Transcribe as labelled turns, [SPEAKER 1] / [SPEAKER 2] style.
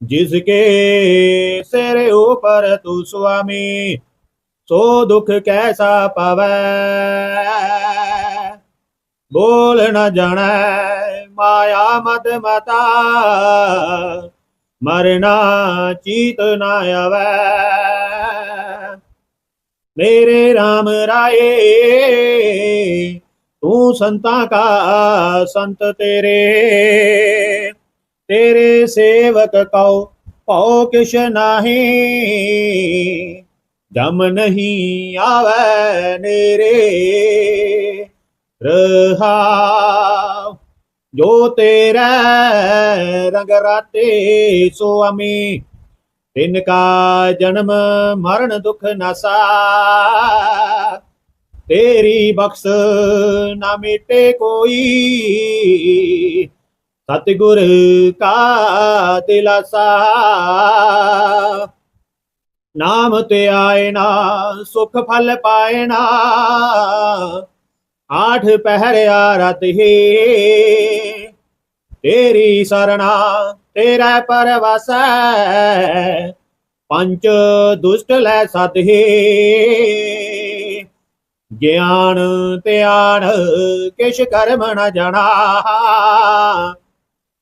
[SPEAKER 1] जिसके सिर ऊपर तू स्वामी सो दुख कैसा पावै बोल न जाने माया मत मता मरना चीत न आवे मेरे राम राये तू संता का संत तेरे ਤੇਰੇ ਸੇਵਕ ਕਉ, ਭਉ ਕਿਛ ਨਾਹੀ। ਜਮ ਨਹੀਂ ਆਵੇ ਨੇਰੇ। ਰਹਾ ਜੋ ਤੇਰੇ ਰੰਗ ਰਾਤੇ ਸੋ ਅਮੀ। ਤਿਨ ਕਾ ਜਨਮ ਮਰਨ ਦੁਖ ਨਸਾ ਤੇਰੀ ਬਖਸ਼ ਨਾ ਮਿਟੇ ਕੋਈ। ਸਤਿਗੁਰ ਕਾ ਦਿਲਾਸਾ ਨਾਮ ਤੇ ਆਇਣਾ ਸੁਖ ਫਲ ਪਾਇਣਾ ਆਠ ਪਹਿਰ ਆਰਤ ਹੀ। ਤੇਰੀ ਸਰਣਾ, ਤੇਰਾ ਪਰਵਸੈ ਪੰਜ ਦੁਸ਼ਟ ਲੈ ਸਤ ਹੀ। ਗਿਆਨ, ਧਿਆਨ, ਕਿਛ ਕਰਮ ਨ ਜਣਾ।